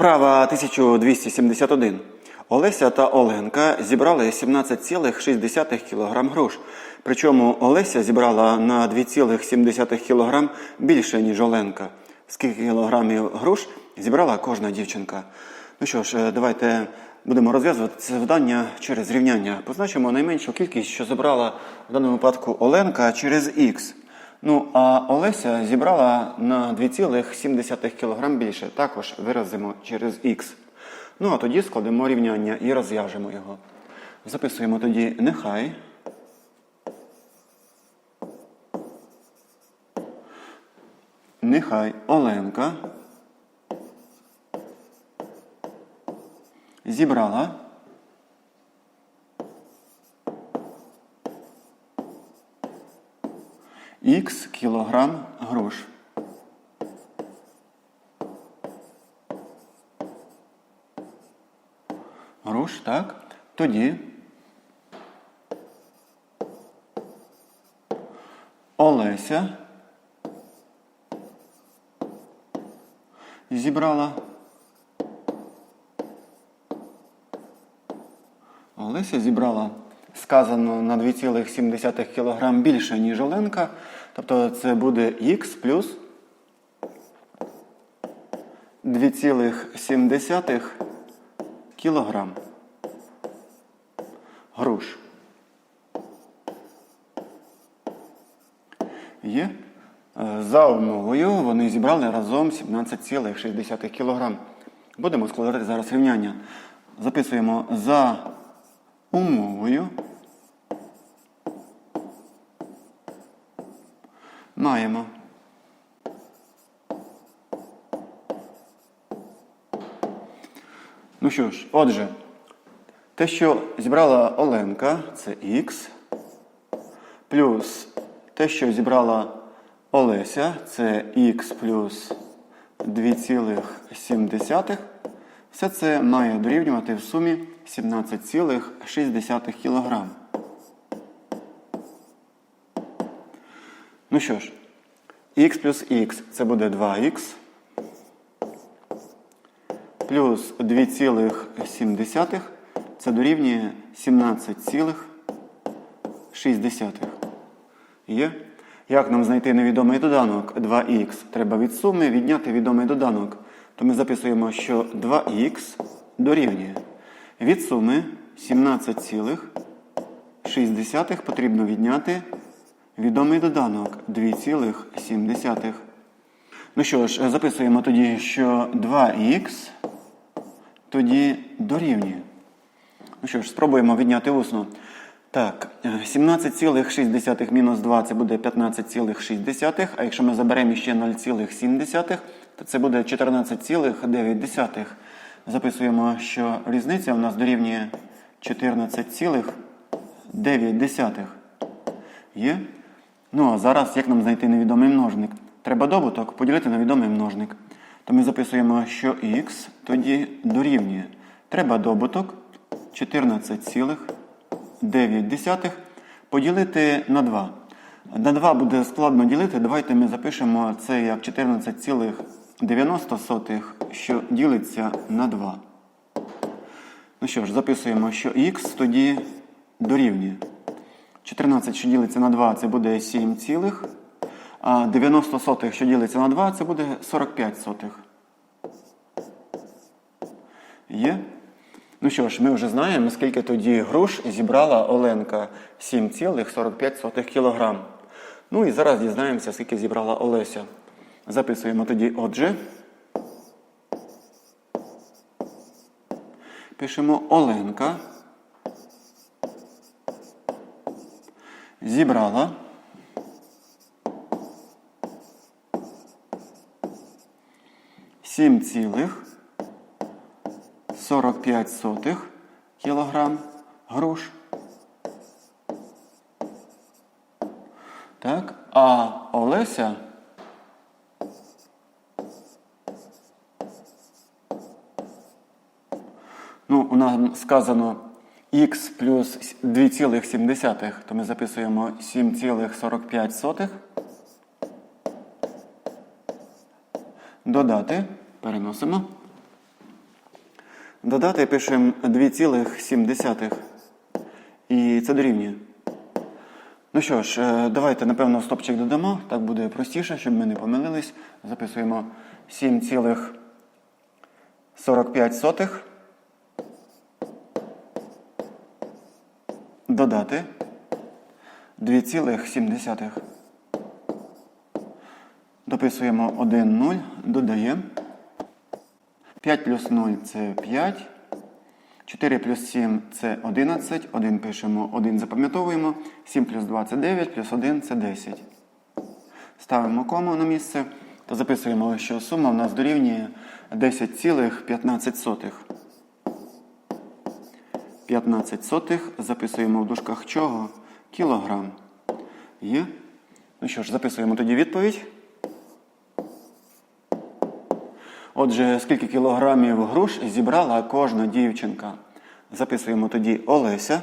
Вправа 1271. Олеся та Оленка зібрали 17,6 кг груш. Причому Олеся зібрала на 2,7 кг більше, ніж Оленка. Скільки кілограмів груш зібрала кожна дівчинка? Ну що ж, е, давайте будемо розв'язувати це завдання через рівняння. Позначимо найменшу кількість, що зібрала в даному випадку Оленка через х. Ну, а Олеся зібрала на 2,7 кг більше. Також виразимо через х. Ну, а тоді складемо рівняння і розв'яжемо його. Записуємо тоді нехай. Нехай Оленка зібрала х кілограм груш. Груш, так? Тоді Олеся зібрала. Олеся зібрала сказано на 2,7 кг більше, ніж Оленка. Тобто це буде х плюс 2,7 кг груш. Є. Е, За умовою вони зібрали разом 17,6 кг. Будемо складати зараз рівняння. Записуємо за умовою. Маємо. Ну що ж, отже, те, що зібрала Оленка, це х, плюс те, що зібрала Олеся, це х плюс 2,7. Все це має дорівнювати в сумі 17,6 кг. Ну що ж, х плюс х це буде 2х. Плюс 2,7 це дорівнює 17,6. Є? Як нам знайти невідомий доданок 2х? Треба від суми відняти відомий доданок. То ми записуємо, що 2х дорівнює. Від суми 17,6 потрібно відняти відомий доданок 2,7. Ну що ж, записуємо тоді, що 2х тоді дорівнює. Ну що ж, спробуємо відняти усно. Так, е, 17,6 мінус 2 це буде 15,6. А якщо ми заберемо ще 0,7, то це буде 14,9. Записуємо, що різниця у нас дорівнює 14,9. Є? Ну а зараз як нам знайти невідомий множник? Треба добуток поділити на відомий множник. То ми записуємо, що х тоді дорівнює. Треба добуток 14,9 поділити на 2. На 2 буде складно ділити. Давайте ми запишемо це як 14,90, що ділиться на 2. Ну що ж, записуємо, що х тоді дорівнює. 14, що ділиться на 2, це буде 7 цілих. А 90 сотих, що ділиться на 2, це буде 45 сотих. Є? Ну що ж, ми вже знаємо, скільки тоді груш зібрала Оленка 7,45 кг. Ну і зараз дізнаємося, скільки зібрала Олеся. Записуємо тоді отже. Пишемо Оленка. Зібрала. Сім цілих 45 сотих кілограм груш. Так, а Олеся Ну, у нас сказано х плюс 2,7, то ми записуємо 7,45. Додати, переносимо. Додати пишемо 2,7. І це дорівнює. Ну що ж, е, давайте, напевно, стопчик додамо. Так буде простіше, щоб ми не помилились. Записуємо 7,45. Додати 2,7. Дописуємо 1, 0, додаємо. 5 плюс 0 це 5. 4 плюс 7 це 11. 1 пишемо, 1 запам'ятовуємо. 7 плюс 2 це 9, плюс 1 це 10. Ставимо кому на місце та записуємо, що сума в нас дорівнює 10,15. 15 сотих записуємо в дужках чого? Кілограм. Є? Ну що ж, записуємо тоді відповідь. Отже, скільки кілограмів груш зібрала кожна дівчинка? Записуємо тоді Олеся.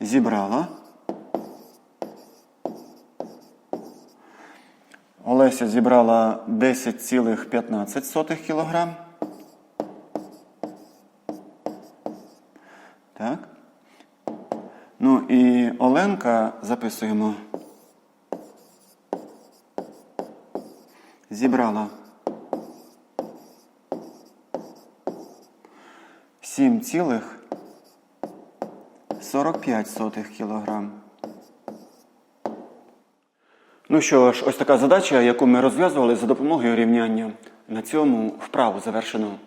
Зібрала. Олеся зібрала 10,15 кілограм. Так. Ну і записуємо. Зібрала 7,45 кілограм. Ну що ж, ось така задача, яку ми розв'язували за допомогою рівняння. На цьому вправу завершено.